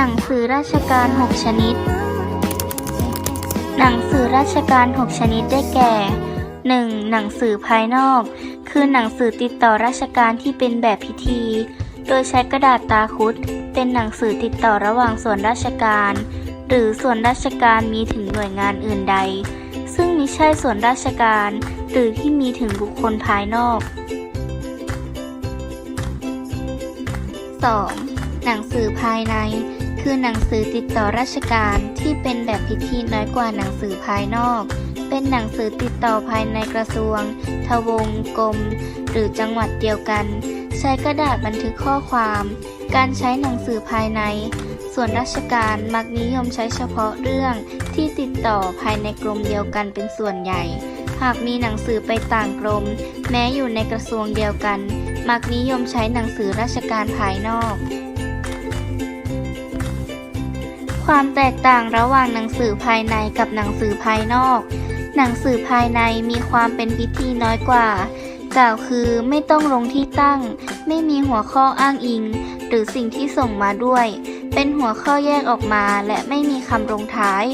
หนังสือราชการ 6 ชนิด หนังสือราชการ 6 ชนิดได้แก่ 1. หนังสือภายนอก คือหนังสือติดต่อราชการที่เป็นแบบพิธี โดยใช้กระดาษตาคุด เป็นหนังสือติดต่อระหว่างส่วนราชการ หรือส่วนราชการมีถึงหน่วยงานอื่นใด ซึ่งมิใช่ส่วนราชการ หรือที่มีถึงบุคคลภายนอก 2. หนังสือภายใน คือหนังสือติดต่อราชการที่เป็นแบบพิธีน้อยกว่าหนังสือภายนอก เป็นหนังสือติดต่อภายในกระทรวง ทวงกรม หรือจังหวัดเดียวกัน ใช้กระดาษบันทึกข้อความ การใช้หนังสือภายใน ส่วนราชการมักนิยมใช้เฉพาะเรื่องที่ติดต่อภายในกรมเดียวกันเป็นส่วนใหญ่ หากมีหนังสือไปต่างกรม แม้อยู่ในกระทรวงเดียวกัน มักนิยมใช้หนังสือราชการภายนอก ความแตกต่างระหว่างหนังสือภายในกับหนังสือภายนอก หนังสือภายในมีความเป็นพิธีน้อยกว่า กล่าวคือไม่ต้องลงที่ตั้ง ไม่มีหัวข้ออ้างอิง หรือสิ่งที่ส่งมาด้วย เป็นหัวข้อแยกออกมาและไม่มีคำลงท้าย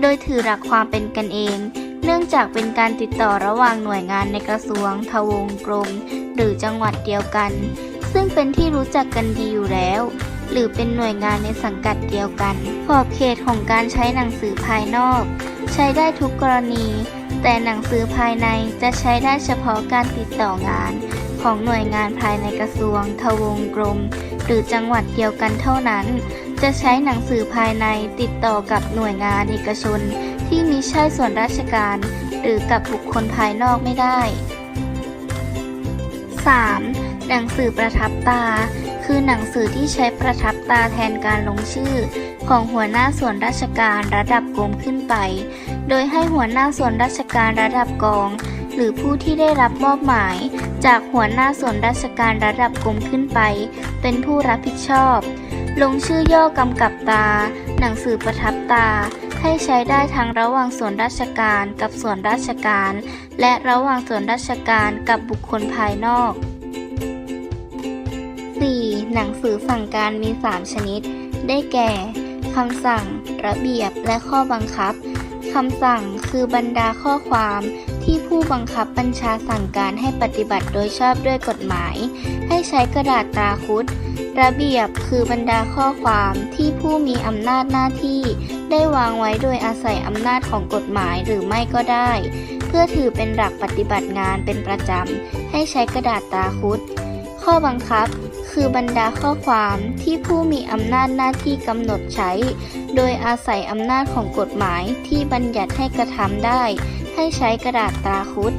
โดยถือหลักความเป็นกันเอง เนื่องจากเป็นการติดต่อระหว่างหน่วยงานในกระทรวง ทวงกรม หรือจังหวัดเดียวกัน ซึ่งเป็นที่รู้จักกันดีอยู่แล้ว หรือเป็นหน่วยงานในสังกัดเดียวกัน ขอบเขตของการใช้หนังสือภายนอก ใช้ได้ทุกกรณี แต่หนังสือภายในจะใช้ได้เฉพาะการติดต่องาน ของหน่วยงานภายในกระทรวง ทวงกรม หรือจังหวัดเดียวกันเท่านั้น จะใช้หนังสือภายในติดต่อกับหน่วยงานเอกชน ที่มิใช่ส่วนราชการ หรือกับบุคคลภายนอกไม่ได้ 3. หนังสือประทับตา คือหนังสือที่ใช้ประทับตาแทนการลงชื่อ ของหัวหน้าส่วนราชการระดับกรมขึ้นไป โดยให้หัวหน้าส่วนราชการระดับกอง หรือผู้ที่ได้รับมอบหมาย จากหัวหน้าส่วนราชการระดับกรมขึ้นไป เป็นผู้รับผิดชอบ ลงชื่อย่อกำกับตา หนังสือประทับตาให้ใช้ได้ทั้งระหว่างส่วนราชการกับส่วนราชการ และระหว่างส่วนราชการกับบุคคลภายนอก 4. หนังสือสั่งการมี 3 ชนิด ได้แก่ คำสั่ง ระเบียบ และข้อบังคับ คำสั่งคือบรรดาข้อความที่ผู้บังคับบัญชาสั่งการให้ปฏิบัติโดยชอบด้วยกฎหมาย ให้ใช้กระดาษตราคุด ระเบียบคือบรรดาข้อความที่ผู้มีอำนาจหน้าที่ ได้วางไว้โดยอาศัยอำนาจของกฎหมายหรือไม่ก็ได้ เพื่อถือเป็นหลักปฏิบัติงานเป็นประจำ ให้ใช้กระดาษตราคุด ข้อบังคับ คือบรรดาข้อความที่ผู้มีอำนาจหน้าที่กำหนดใช้ โดยอาศัยอำนาจของกฎหมายที่บัญญัติให้กระทำได้ ให้ใช้กระดาษตราคุด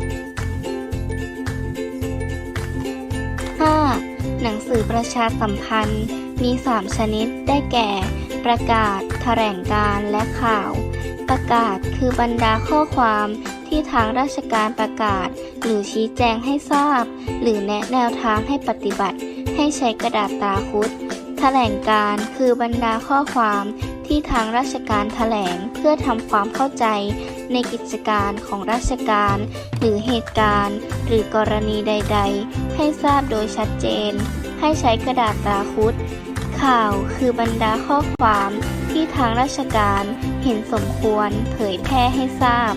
5. หนังสือประชาสัมพันธ์ มี 3 ชนิดได้แก่ ประกาศ แถลงการและข่าว ประกาศคือบรรดาข้อความที่ทางราชการประกาศ หรือชี้แจงให้ทราบ หรือแนะแนวทางให้ปฏิบัติ ให้ใช้กระดาษตาคุด แถลงการคือบรรดาข้อความที่ทางราชการแถลงเพื่อทำความเข้าใจในกิจการของราชการ หรือเหตุการณ์ หรือกรณีใด ๆ ให้ทราบโดยชัดเจน ให้ใช้กระดาษตาคุด ข่าวคือบรรดาข้อความที่ทางราชการเห็นสมควรเผยแพร่ให้ทราบ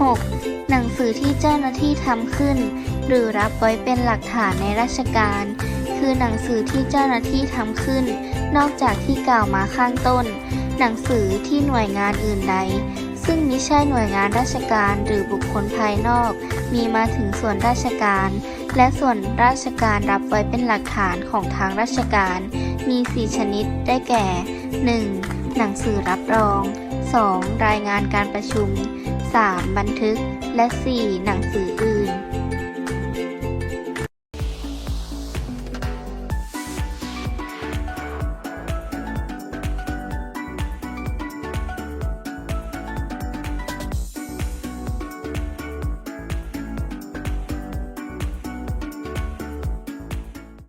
6. หนังสือที่เจ้าหน้าที่ทำขึ้น หรือรับไว้เป็นหลักฐานในราชการ คือหนังสือที่เจ้าหน้าที่ทำขึ้น นอกจากที่กล่าวมาข้างต้น หนังสือที่หน่วยงานอื่นใด ซึ่งมิใช่หน่วยงานราชการหรือบุคคลภายนอก มีมาถึงส่วนราชการ และส่วนราชการรับไว้เป็นหลักฐานของทางราชการ มี 4 ชนิดได้แก่ 1. หนังสือรับรอง 2. รายงานการประชุม 3. บันทึก และ 4. หนังสืออื่น